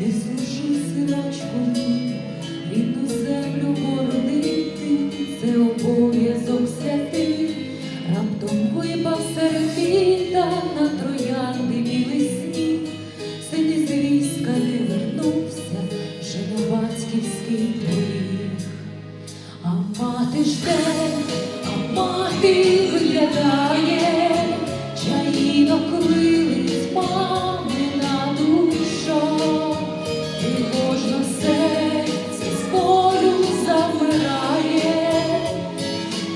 Ти служи, синочку, рідну землю боронити, це обов'язок.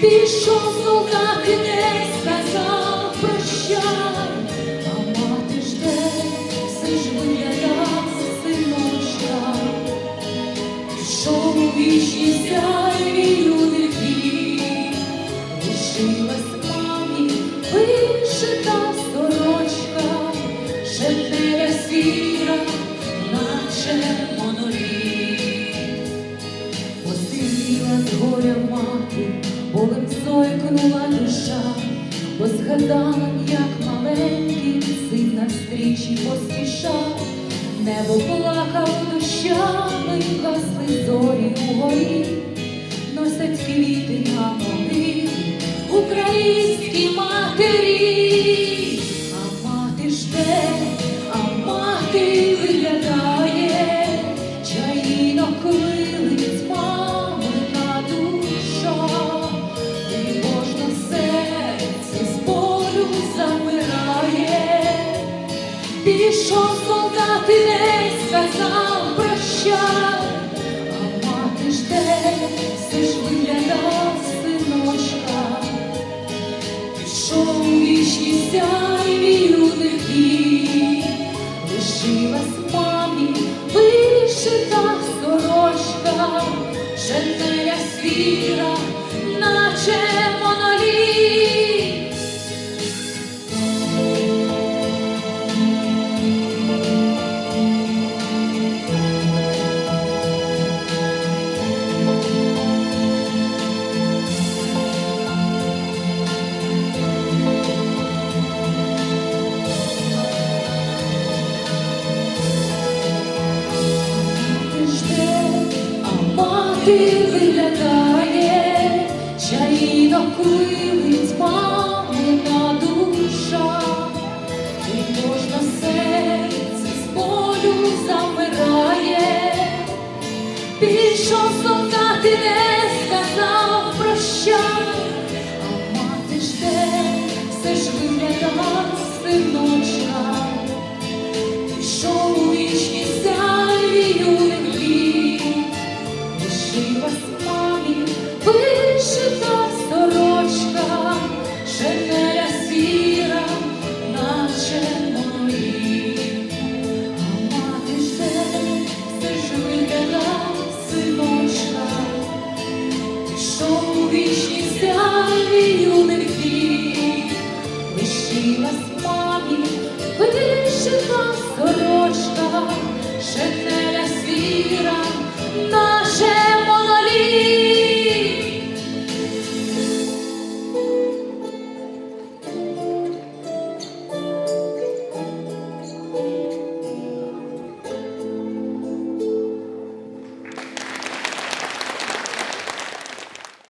Пішов солдат і не сказав прощай, а мати жде, все ж виглядав синочка. Пішов у вічні сяйві люди вік, лишилась мамі вишита сорочка, шепнеля сіра, наче моноліт. Посивіла з горя мати, зойкнула душа, бо згадала, як маленький син навстрічі поспішав, небо плакав дощами, гасли зорі угорі, носять квіти на могилі. Українські солдат і не сказав прощай, а мати жде, все ж виглядав синочка. Пішов вічні сяйві юники, лишилась мамі вишита сорочка, шенеля свіра, ти виглядає, чаїно куїлиць мамина душа, і кожна серце з болю замирає, пішов солдат і не сказав прощай, а мати жде, все ж виглядає. красива спалі, вишита сорочка, шенеля сіра, наче морі, мати ще синочка, пішов у вічність юних вік, лишилась.